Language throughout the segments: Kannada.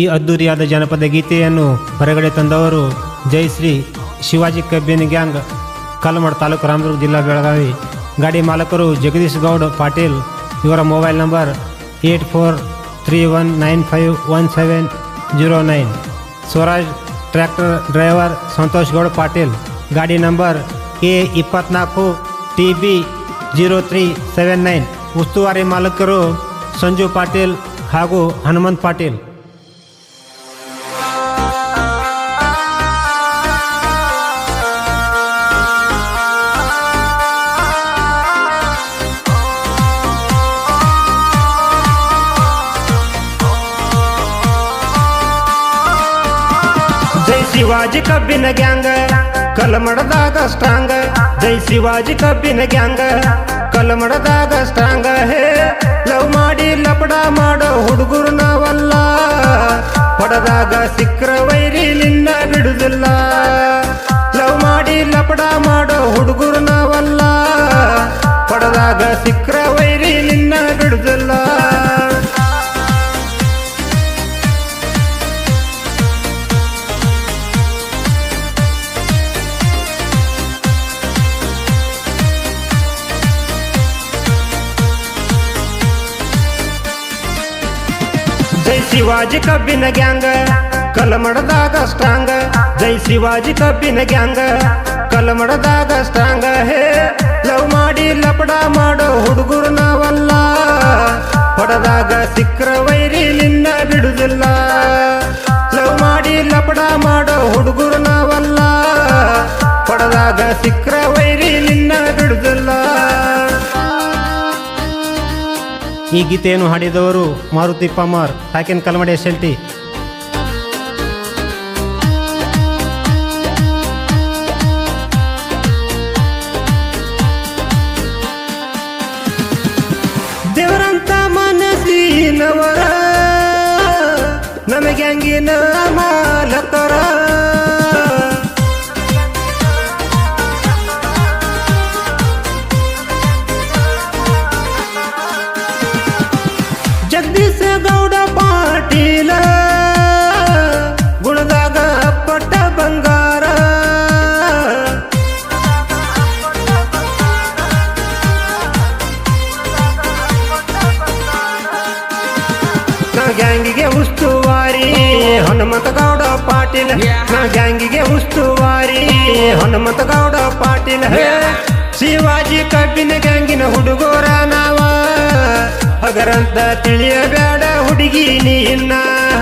ಈ ಅದ್ದೂರಿಯಾದ ಜನಪದ ಗೀತೆಯನ್ನು ಹೊರಗಡೆ ತಂದವರು ಜಯಶ್ರೀ ಶಿವಾಜಿ ಕಬ್ಬಿನ ಗ್ಯಾಂಗ್, ಕಲ್ಮಡ್ ತಾಲೂಕು ರಾಮದುರ್ಗ ಜಿಲ್ಲಾ ಬೆಳಗಾವಿ. ಗಾಡಿ ಮಾಲಕರು ಜಗದೀಶ್ ಗೌಡ್, ಪಾಟೀಲ್, ಇವರ mobile number eight four three one nine five one seven zero nine. Swaraj tractor driver Santosh Goud, Patil. ಗಾಡಿ ನಂಬರ್ ಎ ಇಪ್ಪತ್ನಾಲ್ಕು T B zero three seven nine. ಉಸ್ತುವಾರಿ ಮಾಲಕರು ಸಂಜು ಪಾಟೀಲ್ ಹಾಗೂ ಹನುಮಂತ್ ಪಾಟೀಲ್. ಶಿವಾಜಿ ಕಬ್ಬಿನ ಗ್ಯಾಂಗ. ಕಲಮಡದಾಗ ಸ್ಟ್ರಾಂಗ. ಜೈ ಶಿವಾಜಿ ಕಬ್ಬಿನ ಗ್ಯಾಂಗ. ಕಲಮಡದಾಗ ಸ್ಟ್ರಾಂಗ. ಹೇ, ಲವ್ ಮಾಡಿ ಲಪಡ ಮಾಡೋ ಹುಡುಗರು ನಾವಲ್ಲ. ಪಡದಾಗ ಸಿಕ್ಕ್ರ ವೈರಿ ನಿನ್ನ ಬಿಡುದಿಲ್ಲ. ಲವ್ ಮಾಡಿ ಲಪಡ ಮಾಡೋ ಹುಡುಗರು ನಾವಲ್ಲ. ಪಡದಾಗ ಸಿಕ್ಕ್ರ ವೈರಿ ನಿನ್ನ ಶಿವಾಜಿ ಕಬ್ಬಿನ ಗ್ಯಾಂಗ ಕಲಮಡದಾಗ ಸ್ಟ್ರಾಂಗ ಜೈ ಶಿವಾಜಿ ಕಬ್ಬಿನ ಗ್ಯಾಂಗ ಕಲಮಡದಾಗ ಸ್ಟ್ರಾಂಗ ಹೇ, ಲವ್ ಮಾಡಿ ಲಪಡ ಮಾಡೋ ಹುಡುಗರು ನಾವಲ್ಲ. ಪಡದಾಗ ಸಿಕ್ಕ್ರ ವೈರಿ ನಿನ್ನ ಬಿಡುದಿಲ್ಲ. ಲವ್ ಮಾಡಿ ಲಪಡ ಮಾಡೋ ಹುಡುಗರು ನಾವಲ್ಲ. ಪಡದಾಗ ಸಿಕ್ಕ್ರ ವೈರಿ ಈ ಗೀತೆಯನ್ನು ಹಾಡಿದವರು ಮಾರುತಿ ಪಮಾರ್ ಟಾಕೆನ್ ಕಲ್ಮಡಿ ಎಸ್ ದೇವರಂತ ಮನಸ್ಸಿನವರ ನಮಗೆ ಹಂಗಿನ ಮಾಲಕರ. ಹನುಮಂತ ಗೌಡ ಪಾಟೀಲ್ ಗ್ಯಾಂಗಿಗೆ ಉಸ್ತುವಾರಿ ಹನುಮತಗೌಡ ಪಾಟೀಲ. ಶಿವಾಜಿ ಕಬ್ಬಿನ ಗ್ಯಾಂಗಿನ ಹುಡುಗೋರ ನಾವ. ಹಗರಂತ ತಿಳಿಯಬೇಡ ಹುಡುಗಿ ನೀನ್ನ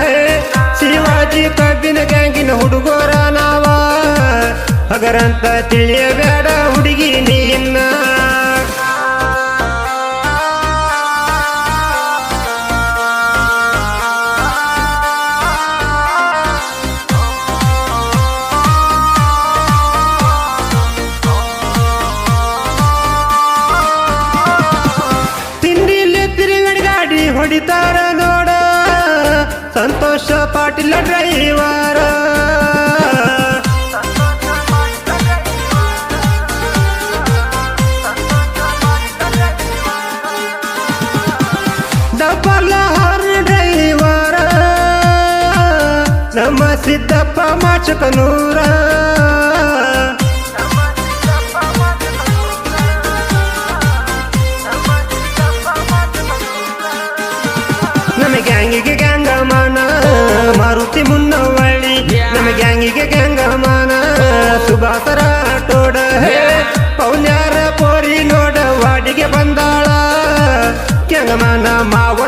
ಹೇ ಶಿವಾಜಿ ಕಬ್ಬಿನ ಗ್ಯಾಂಗಿನ ಹುಡುಗೋರ ನಾವ. ಹಗರಂತ ತಿಳಿಯಬೇಡ ಹುಡುಗಿ ನೀನ್ನ ಸಂತೋಷ ಪಾಟೀಲ ಡ್ರೈವರ ಡಬ್ಬಲ ಹಾರ್ ಡ್ರೈವರ ನಮ್ಮ ಸಿದ್ದಪ್ಪ my way.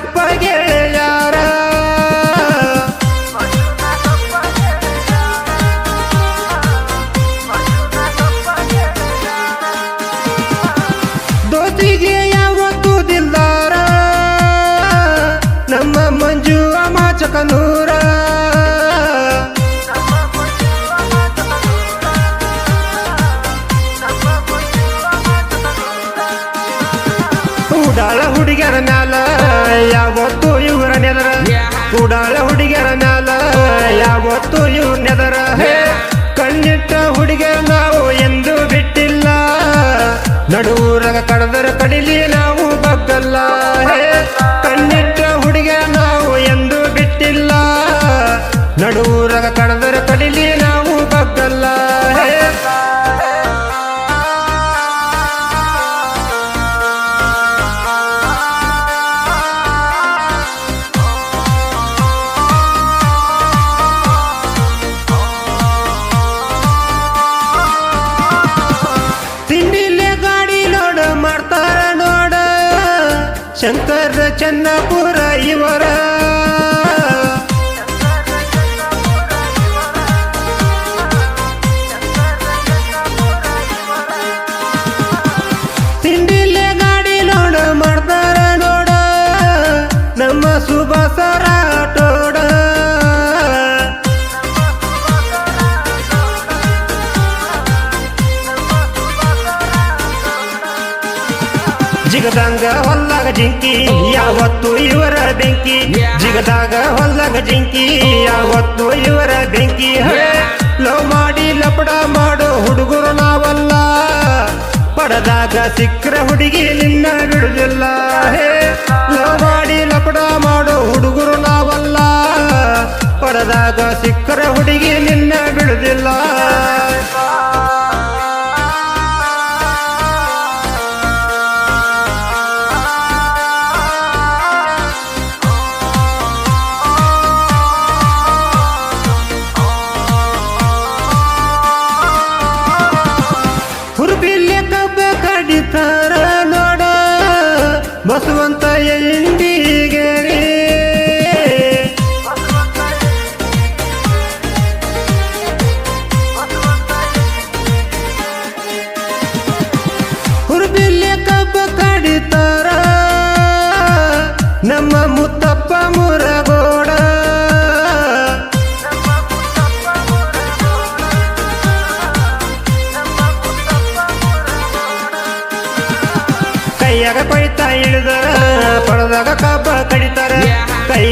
ಮಂಜುನ ಉಡಾಳ ಹುಡುಗಿಯರ ಮ್ಯಾಲ ಯಾವತ್ತು ಇವರ ನೆದರ. ಉಡಾಳ ಹುಡುಗಿಯರ ಮ್ಯಾಲ ಯಾವತ್ತು ಇವ್ರ ನೆದರ. ಕಣ್ಣಿಟ್ಟ ಹುಡುಗಿಯರ ನಾವು ಎಂದು ಬಿಟ್ಟಿಲ್ಲ. ನಡುವೂರಾಗ ಕಡದರ ಕಡಿಲಿ ನಾವು ಬಗ್ಗಲ್ಲ. ಶಂಕರ ಚನ್ನಪುರ ಇವರ ಯಾವತ್ತು ಇವರ ಬೆಂಕಿ. ಜಿಗದಾಗ ಹೊಲ್ದಾಗ ಜಿಂಕಿ. ಯಾವತ್ತು ಇವರ ಬೆಂಕಿ. ಲವ್ ಮಾಡಿ ಲಪಡ ಮಾಡೋ ಹುಡುಗರು ನಾವಲ್ಲ. ಪಡದಾಗ ಸಿಕ್ಕ್ರ ಹುಡುಗಿ ನಿನ್ನ ಬಿಡುದಿಲ್ಲ. ಲವ್ ಮಾಡಿ ಲಪಡ ಮಾಡು ಹುಡುಗರು ನಾವಲ್ಲ. ಪಡದಾಗ ಸಿಕ್ಕ್ರ ಹುಡುಗಿ ನಿನ್ನ ಬಿಡುದಿಲ್ಲ. ಹುರುಬಿಲ್ಲೆ ಕಬ್ಬ ಕಡಿತಾರ ನೋಡ? ಬಸವಂತ ಎಂಡಿಗೇರಿ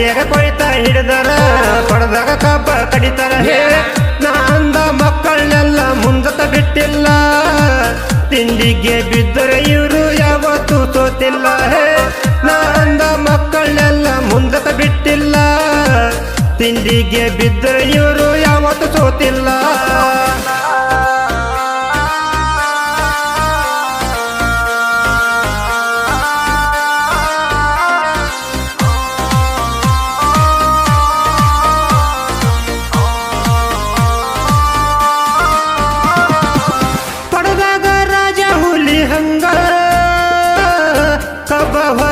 ಕೈಯಾಗ ಕೊಯ್ತಾ ಹಿಡಿದರ ಪಡೆದಾಗ ಕಬ್ಬ ಕಡಿತಾರ ನಾ ಅಂದ ಮಕ್ಕಳನ್ನೆಲ್ಲ ಮುಂದತ ಬಿಟ್ಟಿಲ್ಲ. ತಿಂಡಿಗೆ ಬಿದ್ದರೆ ಇವರು ಯಾವತ್ತೂ ತೋತಿಲ್ಲ ನಾ ಅಂದ ಮಕ್ಕಳನ್ನೆಲ್ಲ ಮುಂದತ ಬಿಟ್ಟಿಲ್ಲ. ತಿಂಡಿಗೆ ಬಿದ್ದರೆ ಇವರು ಯಾವತ್ತೂ ಸೋತಿಲ್ಲ. ಕಬ್ಬ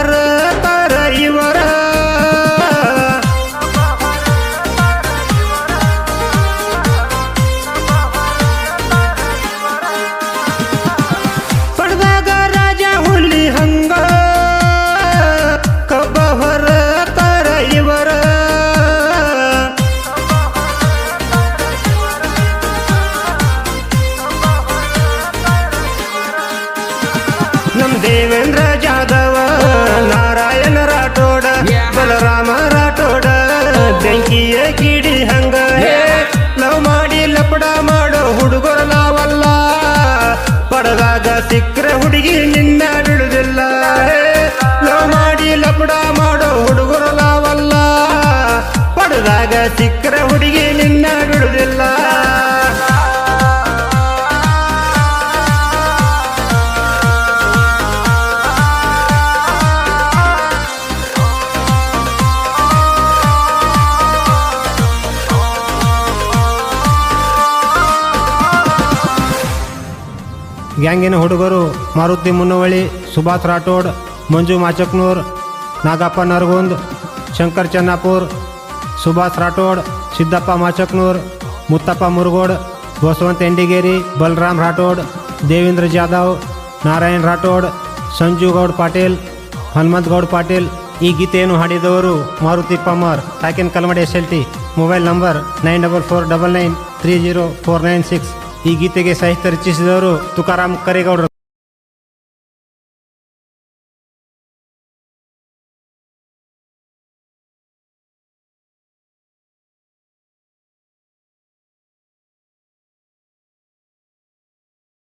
ಸಿಕ್ಕ್ರ ಹುಡುಗಿ ನಿನ್ನ ಬಿಡುದಿಲ್ಲ ಗ್ಯಾಂಗಿನ ಹುಡುಗರು ಮಾರುತಿ ಮುನ್ನವಳಿ, ಸುಭಾಷ್ ರಾಠೋಡ್, ಮಂಜು ಮಾಚಕ್ನೂರ್, ನಾಗಪ್ಪ ನರಗುಂದ್, ಶಂಕರ್ ಚನ್ನಾಪುರ್, ಸುಭಾಷ್ ರಾಠೋಡ್, ಸಿದ್ದಪ್ಪ ಮಾಚಕ್ನೂರ್, ಮುತ್ತಪ್ಪ ಮುರುಗೋಡ್, ಬಸವಂತ ಎಂಡಿಗೇರಿ ಬಲರಾಮ್ ರಾಠೋಡ್, ದೇವೇಂದ್ರ ಜಾಧವ್, ನಾರಾಯಣ್ ರಾಠೋಡ್, ಸಂಜು ಗೌಡ್ ಪಾಟೀಲ್, ಹನುಮಂತ್ ಪಾಟೀಲ್ ಈ ಗೀತೆಯನ್ನು ಹಾಡಿದವರು Maruti Pammar. ಟಾಕಿನ್ Kalmadi S L T, mobile number nine double four double nine three zero four nine six. ಈ ಗೀತೆಗೆ ಸಾಹಿತ್ಯ ರಚಿಸಿದವರು ತುಕಾರಾಮ್ ಕರೇಗೌಡರು.